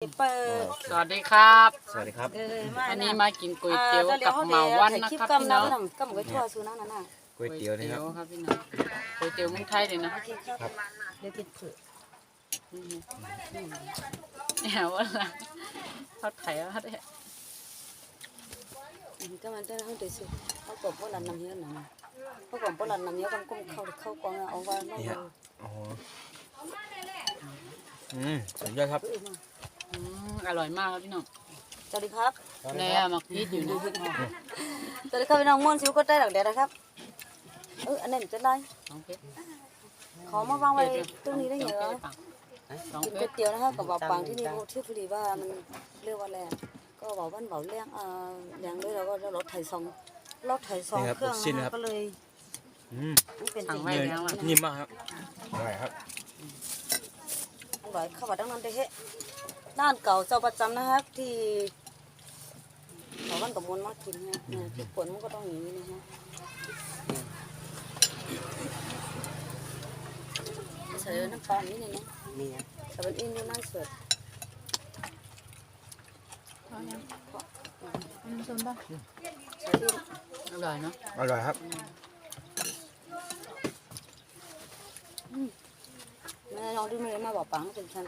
เปิดสวัสดีครับ สวัสดีครับ เออมาวันนี้นะมากินก๋วยเตี๋ยวกับเหมาวันนะคลิปครับกำพี่น้น้องำกำก็ชั่วสูนั่นน่ะก๋วยเตี๋ยวนี่ครับครับพี่น้องก๋วยเตี๋ยวเมืองไทยเลยนะโอเคครับเดี๋ยวกินเผือกเนี่ยว่าละเขาไถว่าได้ก็มันจะให้ดูสิเขากบว่าลันน้ำเยอะหน่อยเขากบว่าลันน้ำเยอะกันกุ้งเข้าเข้ากองเอาไว้ไม่นี่เอฮะโอ้โหอืมสุดยอดครับ ออืมอร่อยมากครับพี่น้องสวัสดีครับแล้วมาคิดอยู่นะสวัสดีครับพี่น้องม่วนชิวก็ได้หลักเดียวนะครับเอออันนี้จะได้สองเพชรขอมาวางไว้ตรงนี้ได้เหรอสองกินเพก๋วชยรเตี๋ยวนะครับกับบอกปังที่นี่ที่พอดีว่ามันเรียกว่าอะไรก็บอกว่าเบาเลี้ยงอ่าอย่างด้วยเราก็รถไถซองรถไถซองเครื่องก็เลยอืมเป็นสั่จงริงไว้เนื้อแล้วอะนิ่มมากครับอร่อยครับอ ร่อยเข้ามาดังนั้นได้เฮ้ร้านเก่าเจ้าประจำนะครับ ที่เขาวันกับมนมากินนะเนี่ยพริกป่นมันก็ต้องอย่างนี้นะฮะใส่น้ำปลานิดนึงนะมีใส่เป็นอินดูน่าสดใส่อินอร่อยเนาะอร่อยครับ แม่ลองดูไม่ได้มาบอกปังเป็นฉัน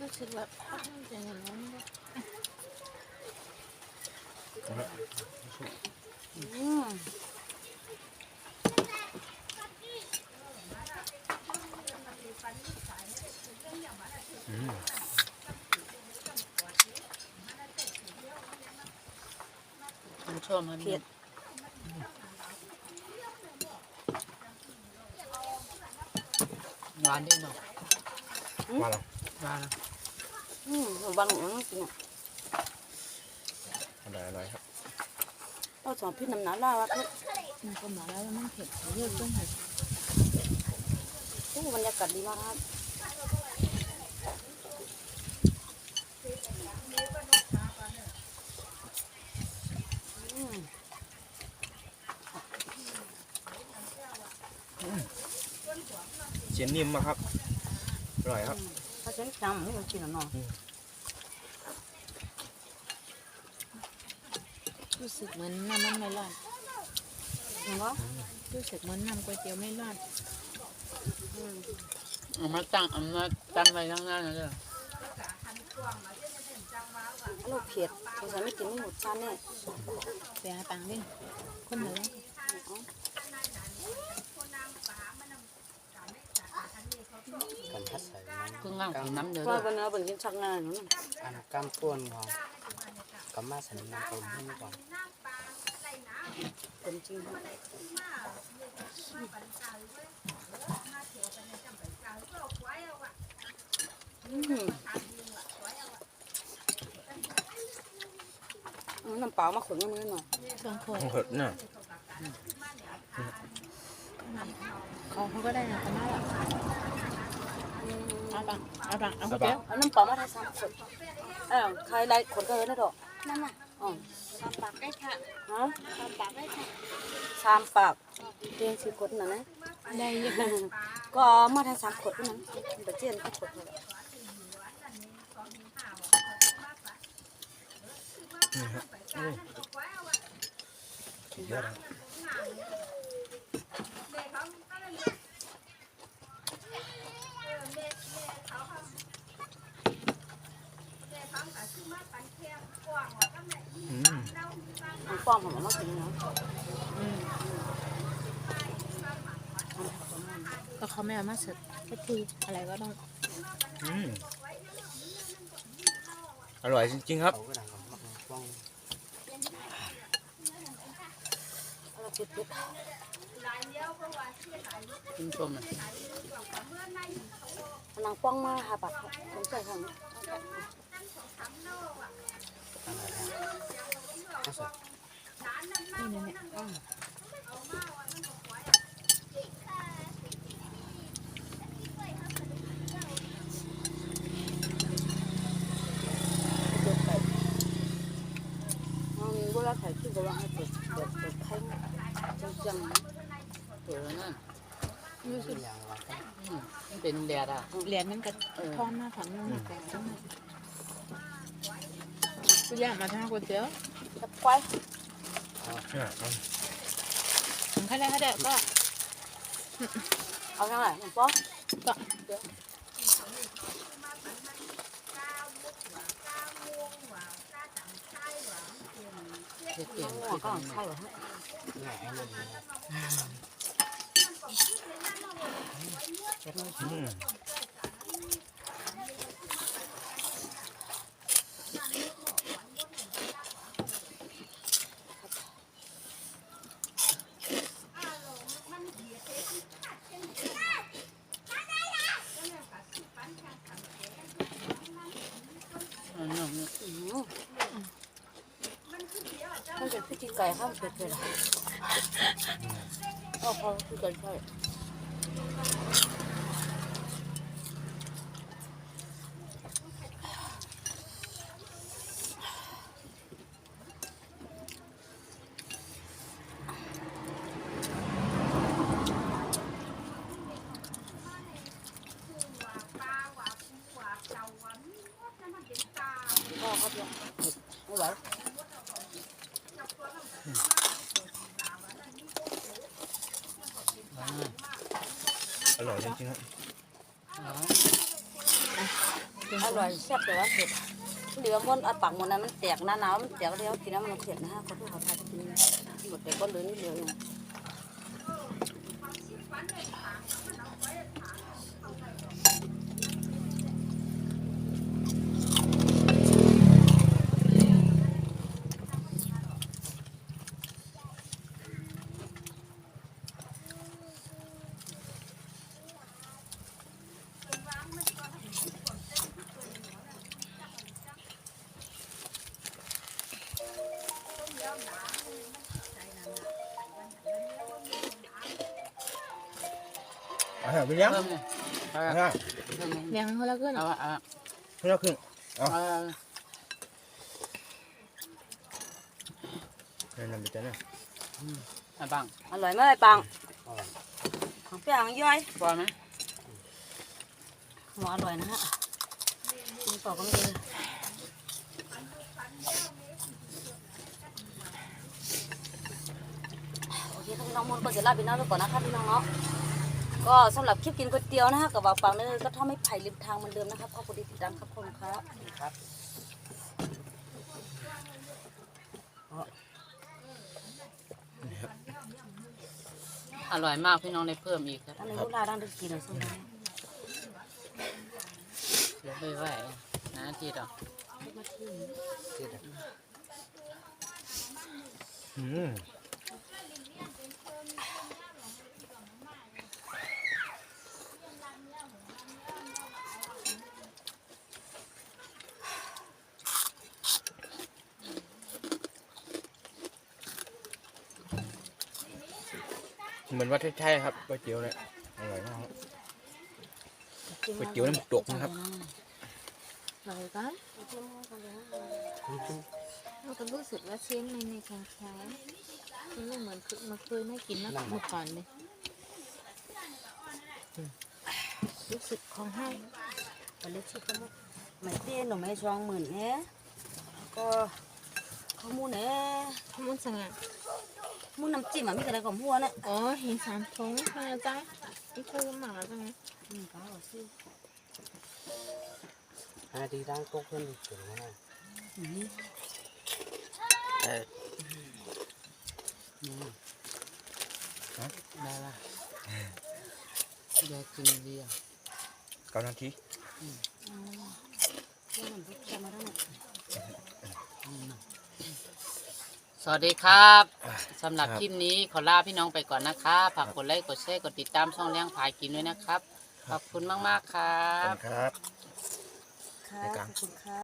รู้สึกแบบเป็นอย่างนั้นอืมอืมผมชอบครับเผ็ด หวานดีเนาะมาแล้วหวานอืมขนมปังของน้องกินอะอร่อยอร่อยครับเราสอนพี่น้ำหนาล่าว่าเผ็ดมันก็มาแล้วมันเผ็ดเยอะต้องเผ็ดโอ้บรรยากาศดีมากครับ เสียงนิ่มมากครับ อร่อยครับถ้าฉันจำไม่ต้องกินหรอกเนาะรู้สึกเหมือนน้ำมันไม่รอดเห็นปะรู้สึกเหมือนน้ำก๋วยเตี๋ยวไม่รอดอืมเอามาตั้งเอามาตั้งไว้ข้างหน้าเลยลูกเผ็ดสงสัยไม่กินไม่หมดจานแน่ไปหาตังค์ดิคนเหนือ กันทัดใส่น้เครื่องงางของน้ำเดือดว่าวันนี้เป็นกินชักงานนั่นอันกำป้วนของกำมาส่น้ำต้มให้ก่อนเป็นจริงอืมอืมน้ำเปล่ามาขนมือหน่อยเครื่องโคตรเผ็ดน่ะเขาเขาก็ได้นะแต่มาหรอก เอาตังค์เอาตังค์เอาก๋วยเตี๋ยวเอาน้ำเปล่ามาทำสามขวดเอ้าวใครได้ขนก็เออได้ดอกนั่นน่ะอ๋อสามปากได้ค่ะฮะสามปากได้ค่ะสามปากเรียงสี่ขวดน่ะนะได้เยอะก็เอามาทำสามขวดเท่านั้นแต่เจียนก็ขวดเท่านั้นนี่ฮะโอ้สุดยอดครับ อื มันป้องผมมากินเนาะก็เขาไม่เอามาเสิร์ฟก็คืออะไรก็ต้องอืมอร่อยจริงๆครับก็ดังกับมักป้องเละเผ็ดเผ็ดคุณชมอะเอานางป้องมาหาปักค่ะอะไรนะก็ใส่นี่เนี่ยเนี่ยเผ็ดไปอืม เวลาถ่ายคลิปก็ว่าให้เปิดเปิดเปิดไพ่จังๆเปิดนั่นรู้เป็นอย่างไรมันเป็นแดดอะ เหรียญมันก็ทอนมากค่ะมันหนักแต่ ต้องกูอยากมาทำก๋วยเตี๋ยวจะควายเนี่ยเอาถึงแค่ได้แค่ได้ก็เอาจังไรหนึ่งป้อก็เด็ดเก่งหัวก็ใช่เหรอฮะแหน่ให้มันอืม อันนี้เนี่ย อืมมัน เป็นพิธีไก่ข้ามเผ็ดเลยเหรอพ่อพ่อคือกันใช่พ่อเขาเพียงไม่ไหว อร่อย จริงๆครับอร่อยแซ่บแต่ว่าเผ็ดเหลือมันอัดปากหมดนั้นมันแตกหน้าหนาวมันแตกแล้วกินแล้วมันเผ็ดนะฮะคนที่เขาทานกินหมดแต่ก็เหลือนิดเดียวเอง เอาให้ไปเลี้ยงเพิ่มเนี่ยเอาเอาละให้เพิ่มเนี่ยเลี้ยงเขาแล้วขึ้นเอาละเอาละให้เราขึ้นเอาละให้นั่นไปจ้ะเนี่ยเอาบังอร่อยไหมไอ้ปังอ่อนของพี่อ่างย่อยพอไหมหัวอร่อยนะฮะกินต่อก็ไม่ดีโอเคครับพี่น้องมนต์ก็จะลาพี่น้องไปก่อนนะครับพี่น้องเนาะ ก็สำหรับคลิปกินก๋วยเตี๋ยวนะฮะกับบ่าวปังเนี่ยก็ทำให้ไผ่ริมทางเหมือนเดิมนะครับขอบคุณที่ติดตามครับขอบคุณครับ ครับอร่อยมากพี่น้องได้เพิ่มอีกครับอันนี้ลูกลาด้านได้กินเลยใช่ไหมเดี๋ยวไปไหวนะทีเดียวเจ็ดอืม เหมือนว่าใช่ๆครับก๋วยเตี๋ยวเนี่ยอร่อยมากครับ ก๋วยเตี๋ยวน้ำตกนะครับอะไรกันเราก็รู้สึกว่าเส้นในในแข็งแข็งมันไม่เหมือนคือมันเคยไม่กินมาเมื่อก่อนเลยรู้สึกของให้วันเล็กชิคก็ไม่เตี้ยหนูไม่ช่องหมื่นเนี่ยก็ข้าวมูเนี่ยมันสั่งอะ มูน้ำจิ้มอะมีอะไรของหัวเนี่ยอ๋อเห็นสามทงมาจ้าอีกคือหมาจังไงอืมก็เอาสิห้าทีตั้งโต๊ะขึ้นถึงนะอืมได้ละอยากกินเบียร์เก้านาทีเดี๋ยวมันจะมาได้ไหม สวัสดีครับสำหรับคลิปนี้ขอลาพี่น้องไปก่อนนะครับฝากกดไลค์กดแชร์กดติดตามช่องเลี้ยงผายกินด้วยนะครับ ขอบคุณมาก ๆ ครัขอบบคุณครับค่ะในกลาง ขอบคุณค่ะ